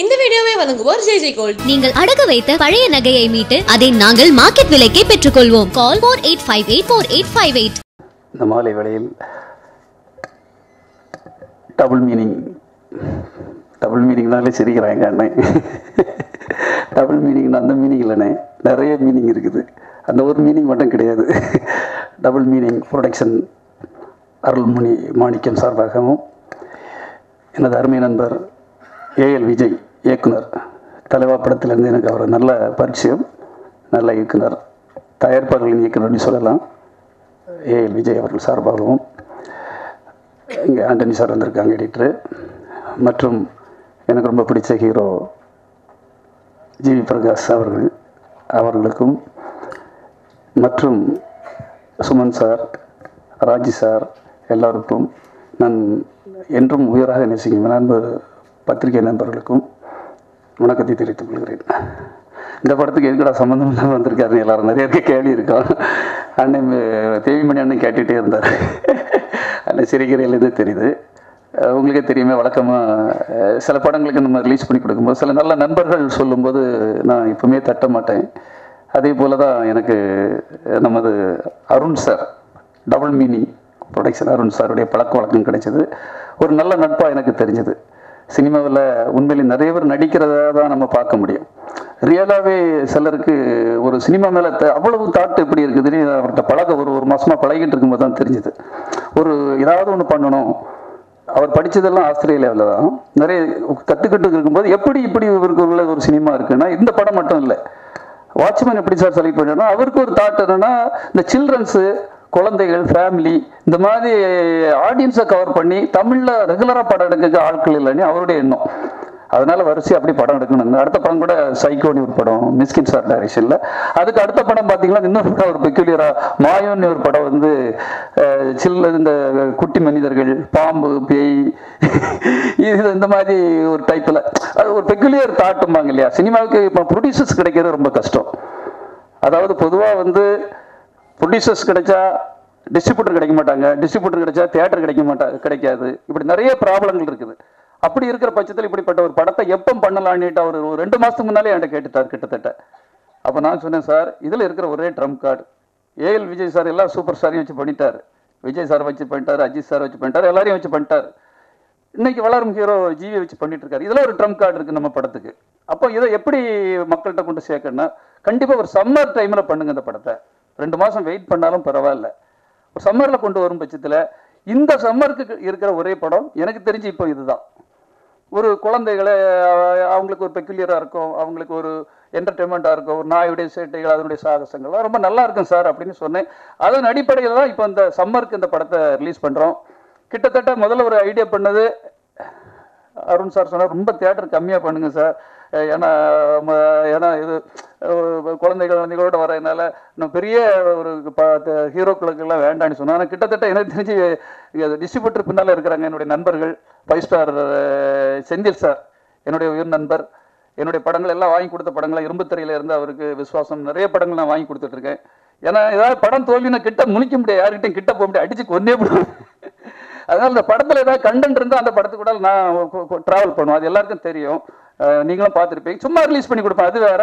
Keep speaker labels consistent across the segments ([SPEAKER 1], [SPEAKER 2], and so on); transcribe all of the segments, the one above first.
[SPEAKER 1] இந்த வீடியோவை வழங்குவோர் ஜெய் ஜெய் கோல்ட்.
[SPEAKER 2] நீங்கள் அடகு வைத்த பழைய நகையை மீட்டு அதை நாங்கள் மார்க்கெட் விலைக்கே பெற்றுக்கொள்வோம். Call four eight five eight four eight five eight
[SPEAKER 3] இந்த மாலை வேளையில் டபுள் மீனிங் டபுள் மீனிங்னாலே சிரிக்கிறாங்க அண்ணன் டபுள் மீனிங்னா அந்த மீனிங் இல்லைண்ணே. நிறைய மீனிங் இருக்குது. அந்த ஒரு மீனிங் மட்டும் கிடையாது. Double meaning production Arulmani Manickam சார்பாகவும் எனது அருமை நண்பர் ஏஎல் விஜய் இயக்குனர். தலைவா படத்திலிருந்து எனக்கு அவர் நல்ல பரிச்சயம் நல்ல இயக்குனர். தயாரிப்பாளர்களின் இயக்குனர்னு சொல்லலாம். ஏஎல் விஜய் அவர்கள் சார்பாகவும் இங்கே ஆண்டனி சார் வந்திருக்காங்க எடிட்டரு. மற்றும் எனக்கு ரொம்ப பிடிச்ச ஹீரோ ஜிவி பிரகாஷ் அவர்கள் அவர்களுக்கும் மற்றும் சுமன் சார் ராஜி சார் எல்லாருக்கும் நான் என்றும் உயராக நேசிக்கும் நண்பர் பத்திரிகை நண்பர்களுக்கும் வணக்கத்தை தெரிவித்துக் கொள்கிறேன். இந்த படத்துக்கு எதுக்கடா சம்மந்தம் இல்லாமல் வந்திருக்காரு எல்லாரும் நிறைய பேர் கேள்வி இருக்கான் அண்ணன் தேவிமணி அண்ணன் கேட்டுகிட்டே இருந்தார். அண்ணன் சிரிக்கிறதுலேருந்தே தெரியுது. உங்களுக்கே தெரியுமே வழக்கமாக சில படங்களுக்கு நம்ம ரிலீஸ் பண்ணி கொடுக்கும்போது சில நல்ல நண்பர்கள் சொல்லும்போது நான் எப்பவுமே தட்ட மாட்டேன். அதே போல தான் எனக்கு நமது Arun sir double meaning production Arun சாருடைய பழக்க வழக்கம் கிடைச்சது. ஒரு நல்ல நட்பாக எனக்கு தெரிஞ்சது. சினிமாவில் உண்மையில் நிறைய பேர் நடிக்கிறதா தான் நம்ம பார்க்க முடியும். ரியலாகவே சிலருக்கு ஒரு சினிமா மேலே அவ்வளவு தாட்டு எப்படி இருக்குதுன்னு அவர்கிட்ட பழக ஒரு ஒரு மாதமாக பழகிட்டு இருக்கும்போது தான் தெரிஞ்சுது. ஒரு ஏதாவது ஒன்று பண்ணணும். அவர் படித்ததெல்லாம் ஆஸ்திரேலியாவில் தான். நிறைய கற்றுக்கிட்டு இருக்கும்போது எப்படி இப்படி இவருக்கு உள்ள ஒரு சினிமா இருக்குன்னா இந்த படம் மட்டும் இல்லை. வாட்ச்மேன் எப்படி சார் செலக்ட் பண்ணணும் அவருக்கு ஒரு தாட் என்னன்னா இந்த சில்ட்ரன்ஸு குழந்தைகள் ஃபேமிலி இந்த மாதிரி ஆடியன்ஸை கவர் பண்ணி தமிழில் ரெகுலராக படம் எடுக்க ஆட்கள் இல்லைன்னு அவருடைய எண்ணம். அதனால வரிசை அப்படி படம் எடுக்கணும் அடுத்த படம் கூட சைக்கோனி ஒரு படம் மிஸ்கின் சார் டைரக்ஷன்ல அதுக்கு அடுத்த படம் பார்த்தீங்கன்னா இன்னொரு படம் ஒரு பெக்யூலியரா மாயோன்னு ஒரு படம் வந்து சில்ல இந்த குட்டி மனிதர்கள் பாம்பு பேய் இது இந்த மாதிரி ஒரு டைப்ல அது ஒரு பெக்யூலியர் தாட்டும்பாங்க இல்லையா? சினிமாவுக்கு இப்போ ப்ரொடியூசர்ஸ் கிடைக்கிறது ரொம்ப கஷ்டம். அதாவது பொதுவாக வந்து ப்ரொடியூசர்ஸ் கிடைச்சா டிஸ்ட்ரிபியூட்டர் கிடைக்க மாட்டாங்க. டிஸ்ட்ரிபியூட்டர் கிடைச்சா தியேட்டர் கிடைக்க மாட்டா கிடைக்காது. இப்படி நிறைய ப்ராப்ளங்கள் இருக்குது. அப்படி இருக்கிற பட்சத்தில் இப்படிப்பட்ட ஒரு படத்தை எப்போ பண்ணலான்னுட்டு அவர் ஒரு ரெண்டு மாதத்துக்கு முன்னாலே என்கிட்ட கேட்டுட்டார் கிட்டத்தட்ட. அப்போ நான் சொன்னேன் சார் இதில் இருக்கிற ஒரே trump card AL Vijay sir எல்லாம் சூப்பர் ஸ்டாரையும் வச்சு பண்ணிட்டார். விஜய் சார் வச்சு பண்ணிட்டார் அஜித் சார் வச்சு பண்ணிட்டார் எல்லாரையும் வச்சு பண்ணிட்டார். இன்னைக்கு வளரும் ஹீரோ ஜிவி வச்சு பண்ணிட்டு இருக்காரு இதில் ஒரு ட்ரம் கார்டு இருக்குது நம்ம படத்துக்கு. அப்போ இதை எப்படி மக்கள்கிட்ட கொண்டு சேர்க்கணும்னா கண்டிப்பாக ஒரு சம்மர் டைமில் பண்ணுங்க இந்த படத்தை. ரெண்டு மாதம் வெயிட் பண்ணாலும் பரவாயில்ல. சம்மரில் கொண்டு வரும் பட்சத்தில் இந்த சம்மருக்கு இருக்கிற ஒரே படம் எனக்கு தெரிஞ்சு இப்போ இதுதான். ஒரு குழந்தைகளை அவங்களுக்கு ஒரு பெக்குலியராக இருக்கும் அவங்களுக்கு ஒரு என்டர்டெயின்மெண்ட்டாக இருக்கும் ஒரு நாயுடைய சேட்டைகள் அதனுடைய சாகசங்கள்லாம் ரொம்ப நல்லா இருக்கும் சார் அப்படின்னு சொன்னேன். அதன் அடிப்படையில் தான் இப்போ இந்த சம்மருக்கு இந்த படத்தை ரிலீஸ் பண்ணுறோம் கிட்டத்தட்ட முதல்ல ஒரு ஐடியா பண்ணது அருண் சார் சொன்னார் ரொம்ப தேட்டர் கம்மியாக பண்ணுங்கள் சார். ஏன்னா ஏன்னா இது குழந்தைகள் குழந்தைகளோட வரதுனால இன்னும் பெரிய ஒரு ஹீரோக்களுக்கெல்லாம் வேண்டாம்னு சொன்னாங்க ஆனால் கிட்டத்தட்ட எனக்கு தெரிஞ்சு டிஸ்ட்ரிபியூட்டர் பின்னால் இருக்கிறாங்க என்னுடைய நண்பர்கள். ஃபைவ் ஸ்டார் செந்தில் சார் என்னுடைய உயிர் நண்பர். என்னுடைய படங்கள் எல்லாம் வாங்கி கொடுத்த படங்களை இரும்புத்திரையில இருந்து அவருக்கு விசுவாசம். நிறைய படங்கள் நான் வாங்கி கொடுத்துட்டு இருக்கேன். ஏன்னா ஏதாவது படம் தோல்வினா கிட்ட முழிக்க முடியாது. யார்கிட்டையும் கிட்ட போக முடியாது. அடிச்சு கொன்னே போடுவேன் அதனால இந்த படத்துல ஏதாவது கண்டென்ட் இருந்தால் அந்த படத்துக்கு கூட நான் ட்ராவல் பண்ணுவேன். அது எல்லாருக்கும் தெரியும். நீங்களும் பார்த்துருப்பீங்க. சும்மா ரிலீஸ் பண்ணி கொடுப்பேன். அது வேற.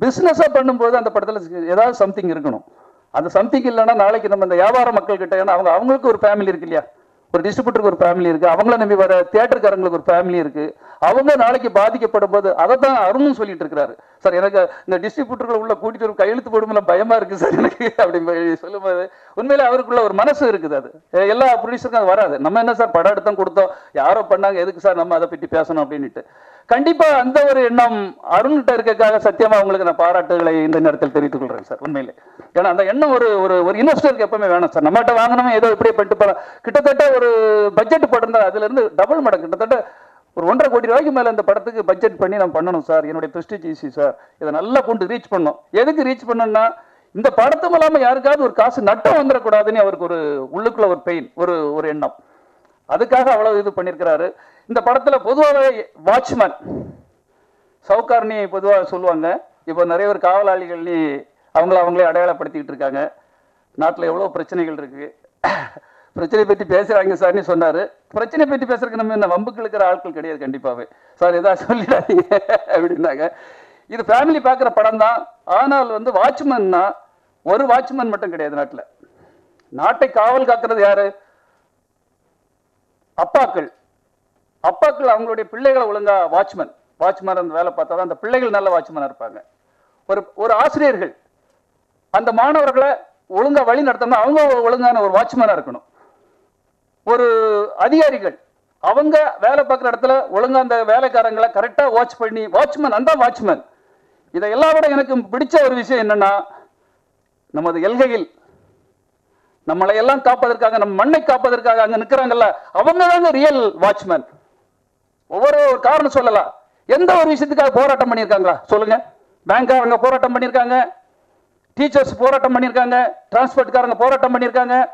[SPEAKER 3] பிஸ்னஸாக பண்ணும்போது அந்த படத்துல ஏதாவது சம்திங் இருக்கணும். அந்த சம்திங் இல்லைன்னா நாளைக்கு நம்ம இந்த வியாபார மக்கள் கிட்ட ஏன்னா அவங்க அவங்களுக்கு ஒரு ஃபேமிலி இருக்கு இல்லையா? ஒரு டிஸ்ட்ரிபியூட்டருக்கு ஒரு ஃபேமிலி இருக்கு. அவங்கள நம்பி வர தியேட்டருக்காரங்களுக்கு ஒரு ஃபேமிலி இருக்கு. அவங்க நாளைக்கு பாதிக்கப்படும் போது அதை தான் அருணும் சொல்லிட்டு இருக்கிறாரு. சார் எனக்கு இந்த டிஸ்ட்ரிபியூட்டர்கள் உள்ள கூட்டிட்டு ஒரு கையெழுத்து போடும்போது பயமா இருக்கு சார் எனக்கு அப்படி சொல்லும்போது உண்மையிலே அவருக்குள்ள ஒரு மனசு இருக்குது அது. எல்லா ப்ரொடியூசருக்கும் அது வராது. நம்ம என்ன சார் படம் எடுத்தோம் கொடுத்தோம் யாரோ பண்ணாங்க எதுக்கு சார் நம்ம அதை பற்றி பேசணும் அப்படின்னுட்டு. கண்டிப்பா அந்த ஒரு எண்ணம் அருண்கிட்ட இருக்கக்காக சத்தியமா உங்களுக்கு நான் பாராட்டுகளை இந்த நேரத்தில் தெரிவித்துக் கொள்றேன் சார் உண்மையிலே. ஏன்னா அந்த எண்ணம் ஒரு ஒரு இன்வெஸ்டருக்கு எப்பவுமே வேணும் சார் நம்மகிட்ட வாங்கணும் ஏதோ இப்படியே பண்ணிட்டு போகலாம் கிட்டத்தட்ட ஒரு பட்ஜெட் படம் தான் அதுல இருந்து டபுள் மடங்கு. கிட்டத்தட்ட ஒரு ஒன்றரை கோடி ரூபாய்க்கு மேல இந்த படத்துக்கு பட்ஜெட் பண்ணி நான் பண்ணணும் சார். என்னுடைய பிரஸ்டீஜ் ஈஸி சார். இதை நல்லா கொண்டு ரீச் பண்ணும் எதுக்கு ரீச் பண்ணணும்னா இந்த படத்து மூலமா யாருக்காவது ஒரு காசு நட்டம் வந்துடக்கூடாதுன்னு அவருக்கு ஒரு உள்ளுக்குள்ள ஒரு பெயின் ஒரு ஒரு எண்ணம். அதுக்காக அவ்வளவு இது பண்ணியிருக்கிறாரு இந்த படத்துல பொதுவாகவே வாட்ச்மேன் சவுக்கார்னி பொதுவாக சொல்லுவாங்க. இப்போ நிறைய பேர் காவலாளிகள்னி அவங்கள அவங்களே அடையாளப்படுத்திக்கிட்டு இருக்காங்க. நாட்டில் எவ்வளோ பிரச்சனைகள் இருக்கு. பிரச்சனையை பற்றி பேசுறாங்க சார்னு சொன்னாரு. பிரச்சனை பற்றி பேசுறதுக்கு நம்ம என்ன வம்புக்கு இருக்கிற ஆட்கள் கிடையாது கண்டிப்பாவே. சார் ஏதாவது சொல்லிடாதீங்க அப்படின்னாங்க. இது ஃபேமிலி பார்க்குற படம் தான். ஆனால் வந்து வாட்ச்மேன்னா ஒரு வாட்ச்மேன் மட்டும் கிடையாது நாட்டில். நாட்டை காவல் காக்கிறது யாரு? அப்பாக்கள். அப்பாக்கள் அவங்களுடைய பிள்ளைகளை ஒழுங்கா வாட்ச்மேன் வாட்ச்மேன் அந்த வேலை பார்த்தா தான் அந்த பிள்ளைகள் நல்ல வாட்ச்மேனாக இருப்பாங்க. ஒரு ஒரு ஆசிரியர்கள் அந்த மாணவர்களை ஒழுங்கா வழி நடத்தணும் அவங்க ஒழுங்கான ஒரு வாட்ச்மேனாக இருக்கணும். ஒரு அதிகாரிகள் அவங்க வேலை பார்க்குற இடத்துல ஒழுங்கா அந்த வேலைக்காரங்களை கரெக்டாக வாட்ச் பண்ணி வாட்ச்மேன் அந்த வாட்ச்மேன் இதை எல்லா விட எனக்கு பிடிச்ச ஒரு விஷயம் என்னன்னா நமது எல்கையில் நம்மளை எல்லாம் காப்பதற்காக நம்ம மண்ணை காப்பதற்காக அங்கே நிற்கிறாங்கல்ல அவங்க தாங்க ரியல் வாட்ச்மேன் ஒவ்வொரு ஒரு காரணம் சொல்லலாம். எந்த ஒரு விஷயத்துக்காக போராட்டம் பண்ணியிருக்காங்களா? சொல்லுங்க. பேங்க்காரங்க போராட்டம் பண்ணியிருக்காங்க. டீச்சர்ஸ் போராட்டம் பண்ணியிருக்காங்க. டிரான்ஸ்போர்ட்காரங்க போராட்டம் பண்ணியிருக்காங்க.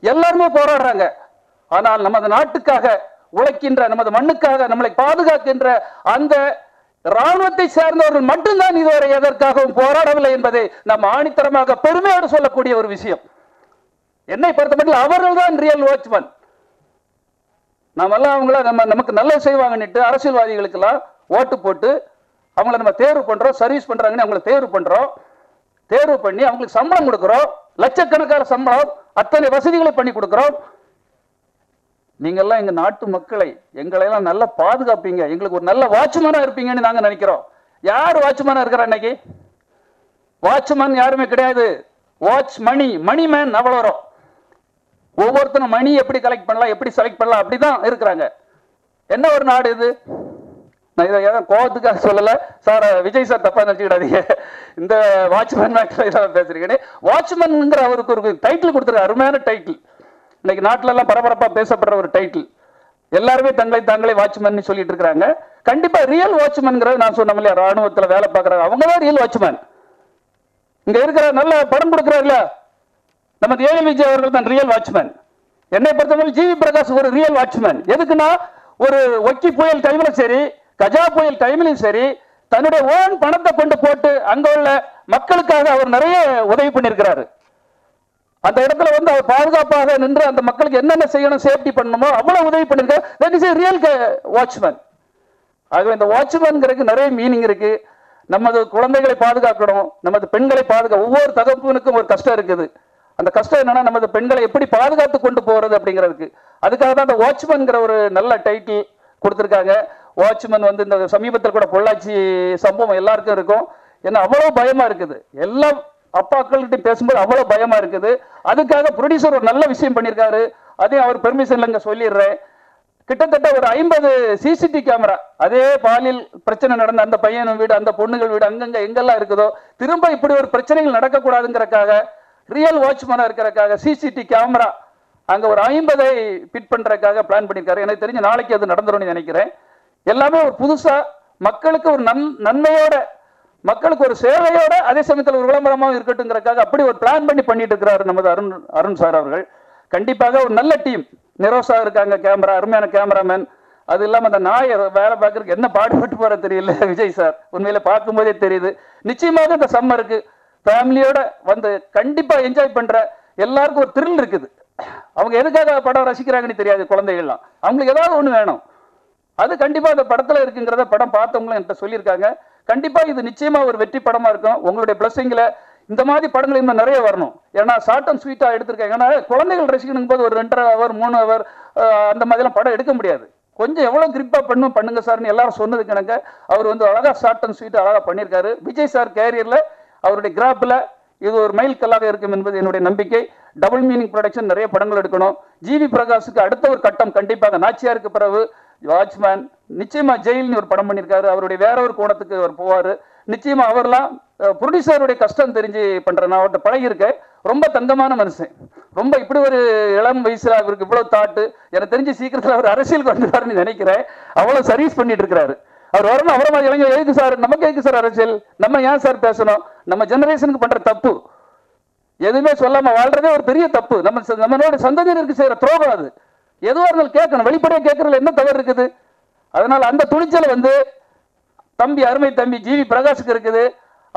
[SPEAKER 3] எல்லாருமே போராடுறாங்க. ஆனால் நமது நாட்டுக்காக உழைக்கின்ற நமது மண்ணுக்காக நம்மளை பாதுகாக்கின்ற அந்த ராணுவத்தை சேர்ந்தவர்கள் மட்டும்தான் இதுவரை எதற்காகவும் போராடவில்லை என்பதை நாம் ஆணித்தரமாக பெருமையோடு சொல்லக்கூடிய ஒரு விஷயம். என்னை பொறுத்த மட்டும் அவர்கள் தான் ரியல் வாட்ச்மேன் நாமெல்லாம் அவங்கள நம்ம நமக்கு நல்லது செய்வாங்கன்னுட்டு அரசியல்வாதிகளுக்கெல்லாம் ஓட்டு போட்டு அவங்கள நம்ம தேர்வு பண்றோம் சர்வீஸ் பண்றாங்கன்னு அவங்கள தேர்வு பண்றோம். தேர்வு பண்ணி அவங்களுக்கு சம்பளம் கொடுக்குறோம். லட்சக்கணக்கான சம்பளம் அத்தனை வசதிகளை பண்ணி கொடுக்குறோம். நீங்கெல்லாம் எங்க நாட்டு மக்களை எங்களையெல்லாம் நல்லா பாதுகாப்பீங்க. எங்களுக்கு ஒரு நல்ல வாட்ச்மேனா இருப்பீங்கன்னு நாங்க நினைக்கிறோம். யார் வாட்ச்மேனா இருக்கிறா இன்னைக்கு? வாட்ச்மேன் யாருமே கிடையாது. வாட்ச் மணி மணி மேன் அவ்வளோ வரும் ஒவ்வொருத்தரும் மணி எப்படி கலெக்ட் பண்ணலாம் எப்படி செலக்ட் பண்ணலாம் அப்படிதான் இருக்கிறாங்க. என்ன ஒரு நாடு இது? நான் இதை ஏதோ கோவத்துக்காக சொல்லல? சார் விஜய் சார் தப்பா நினைச்சுக்கிடாதீங்க. இந்த வாட்ச்மேன் மேட்டர் பேசுறீங்கன்னு வாட்ச்மேன்ங்கிற அவருக்கு ஒரு டைட்டில் கொடுத்துருக்க அருமையான டைட்டில் இன்னைக்கு நாட்டிலெல்லாம் பரபரப்பாக பேசப்படுற ஒரு டைட்டில் எல்லாருமே தங்களை தாங்களே வாட்ச்மேன் சொல்லிட்டு இருக்காங்க கண்டிப்பா ரியல் வாட்ச்மேன்ங்கிறது நான் சொன்ன இல்லையா ராணுவத்தில் வேலை பார்க்கறாங்க அவங்க தான் ரியல் வாட்ச்மேன் இங்க இருக்கிற நல்ல படம் கொடுக்குறாருல நமது ஏஎல் விஜய் அவர்கள் தான் ரியல் வாட்ச்மேன் என்னை பொறுத்தவரை ஜிவி பிரகாஷ் ஒரு ரியல் வாட்ச்மேன் எதுக்குன்னா ஒரு ஒக்கி புயல் டைம்ல சரி கஜா புயல் டைம்லயும் சரி தன்னுடைய ஓன் பணத்தை கொண்டு போட்டு அங்க உள்ள மக்களுக்காக அவர் நிறைய உதவி பண்ணியிருக்கிறாரு. அந்த இடத்துல வந்து அவர் பாதுகாப்பாக நின்று அந்த மக்களுக்கு என்னென்ன செய்யணும் சேஃப்டி பண்ணணுமோ அவ்வளவு உதவி பண்ணிருக்காரு தட் இஸ் ரியல் வாட்ச்மேன் ஆகவே இந்த வாட்ச்மேன்ங்கிறதுக்கு நிறைய மீனிங் இருக்கு. நமது குழந்தைகளை பாதுகாக்கணும் நமது பெண்களை பாதுகா ஒவ்வொரு தகப்பனுக்கும் ஒரு கஷ்டம் இருக்குது. அந்த கஷ்டம் என்னன்னா நமது பெண்களை எப்படி பாதுகாத்து கொண்டு போறது அப்படிங்கிறதுக்கு அதுக்காக தான் அந்த வாட்ச்மேன்ங்கிற ஒரு நல்ல டைட்டில் கொடுத்துருக்காங்க. வாட்ச்மேன் வந்து இந்த சமீபத்தில் கூட பொள்ளாச்சி சம்பவம் எல்லாருக்கும் இருக்கும். ஏன்னா அவ்வளவு பயமா இருக்குது. எல்லாம் அப்பாக்கள்கிட்ட பேசும்போது அவ்வளவு பயமா இருக்குது. அதுக்காக ப்ரொடியூசர் ஒரு நல்ல விஷயம் பண்ணியிருக்காரு. அதையும் அவர் பெர்மிஷன்ல இல்லைங்க சொல்லிடுறேன். கிட்டத்தட்ட ஒரு ஐம்பது சிசிடி கேமரா அதே பாலியல் பிரச்சனை நடந்த அந்த பையன் வீடு அந்த பொண்ணுகள் வீடு அங்கங்க எங்கெல்லாம் இருக்குதோ திரும்ப இப்படி ஒரு பிரச்சனைகள் நடக்கக்கூடாதுங்கிறக்காக ரியல் வாட்ச்மேனா இருக்கிறக்காக சிசிடி கேமரா அங்க ஒரு ஐம்பதை பிட் பண்றதுக்காக பிளான் பண்ணியிருக்காரு. எனக்கு தெரிஞ்சு நாளைக்கு அது நடந்துரும்னு நினைக்கிறேன். எல்லாமே ஒரு புதுசா மக்களுக்கு ஒரு நன் நன்மையோட மக்களுக்கு ஒரு சேவையோட அதே சமயத்தில் ஒரு விளம்பரமாக இருக்கட்டுங்கிறக்காக அப்படி ஒரு பிளான் பண்ணி பண்ணிட்டு இருக்கிறாரு நமது அருண் அருண் சார் அவர்கள். கண்டிப்பாக ஒரு நல்ல டீம் நிரோசா இருக்காங்க கேமரா அருமையான கேமராமேன் அது இல்லாம அந்த நாயை வேலை பார்க்கறதுக்கு என்ன பாடுபட்டு போற தெரியல விஜய் சார் உண்மையில பார்க்கும்போதே தெரியுது. நிச்சயமாக இந்த சம்மருக்கு ஃபேமிலியோட வந்து கண்டிப்பா என்ஜாய் பண்ற எல்லாருக்கும் ஒரு த்ரில் இருக்குது. அவங்க எதுக்காக படம் ரசிக்கிறாங்கன்னு தெரியாது குழந்தைகள்லாம். அவங்களுக்கு ஏதாவது ஒண்ணு வேணும். அது கண்டிப்பா அந்த படத்துல இருக்குங்கிறத படம் பார்த்தவங்களும் என்கிட்ட சொல்லியிருக்காங்க. கண்டிப்பா இது நிச்சயமா ஒரு வெற்றி படமா இருக்கும் உங்களுடைய பிளஸிங்ல இந்த மாதிரி படங்கள் இன்னும் நிறைய வரணும். ஏன்னா ஷார்ட் அண்ட் ஸ்வீட்டா எடுத்திருக்காங்க. ஏன்னா குழந்தைகள் ரசிக்கணும் போது ஒரு ரெண்டரை ஹவர் மூணு ஹவர் அந்த மாதிரிலாம் படம் எடுக்க முடியாது. கொஞ்சம் எவ்வளவு கிரிப்பா பண்ணும் பண்ணுங்க சார்னு எல்லாரும் சொன்னதுக்கு எனக்கு அவர் வந்து அழகா ஷார்ட் அண்ட் ஸ்வீட் அழகா பண்ணியிருக்காரு. விஜய் சார் கேரியர்ல அவருடைய கிராப்ல இது ஒரு மைல் கல்லாக இருக்கும் என்பது என்னுடைய நம்பிக்கை. டபுள் மீனிங் ப்ரொடக்ஷன் நிறைய படங்கள் எடுக்கணும். ஜிவி பிரகாஷுக்கு அடுத்த ஒரு கட்டம் கண்டிப்பாக நாச்சியாருக்கு பிறகு வாட்ச்மேன் நிச்சயமா ஜெயில்னு ஒரு படம் பண்ணியிருக்காரு. அவருடைய வேற ஒரு கோணத்துக்கு அவர் போவாரு. நிச்சயமா அவர்லாம் ப்ரொடியூசருடைய கஷ்டம் தெரிஞ்சு பண்றேன். நான் அவர்கிட்ட பழகியிருக்க ரொம்ப தங்கமான மனுஷன். ரொம்ப இப்படி ஒரு இளம் வயசுல அவருக்கு இவ்வளவு தாட்டு. எனக்கு தெரிஞ்சு சீக்கிரத்துல அவர் அரசியல் வந்துருவாருன்னு நினைக்கிறேன். அவ்வளவு சர்வீஸ் பண்ணிட்டு இருக்கிறாரு. அவர் வரணும் அவரை மாதிரி இளைஞர் எதுக்கு சார்? நமக்கு எதுக்கு சார் அரசியல்? நம்ம ஏன் சார் பேசணும்? நம்ம ஜெனரேஷனுக்கு பண்ற தப்பு. எதுவுமே சொல்லாம வாழ்றதே ஒரு பெரிய தப்பு. நம்ம ச- நம்மளோட சந்ததியினருக்கு செய்யற துரோகம் அது. எதுவாக இருந்தாலும் கேட்கணும். வெளிப்படையாக கேட்கறதுல என்ன தவறு இருக்குது? அதனால அந்த துணிச்சல் வந்து தம்பி அருமை தம்பி ஜிவி பிரகாஷுக்கு இருக்குது.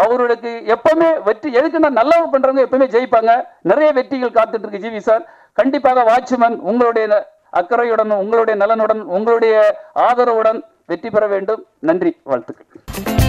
[SPEAKER 3] அவர்களுக்கு எப்பவுமே வெற்றி எதுக்குன்னா நல்லவங்க பண்றவங்க எப்பவுமே ஜெயிப்பாங்க. நிறைய வெற்றிகள் காத்துட்டு இருக்கு ஜிவி சார். கண்டிப்பாக வாட்ச்மேன் உங்களுடைய அக்கறையுடன் உங்களுடைய நலனுடன் உங்களுடைய ஆதரவுடன் வெற்றி பெற வேண்டும். நன்றி வாழ்த்துக்கள்.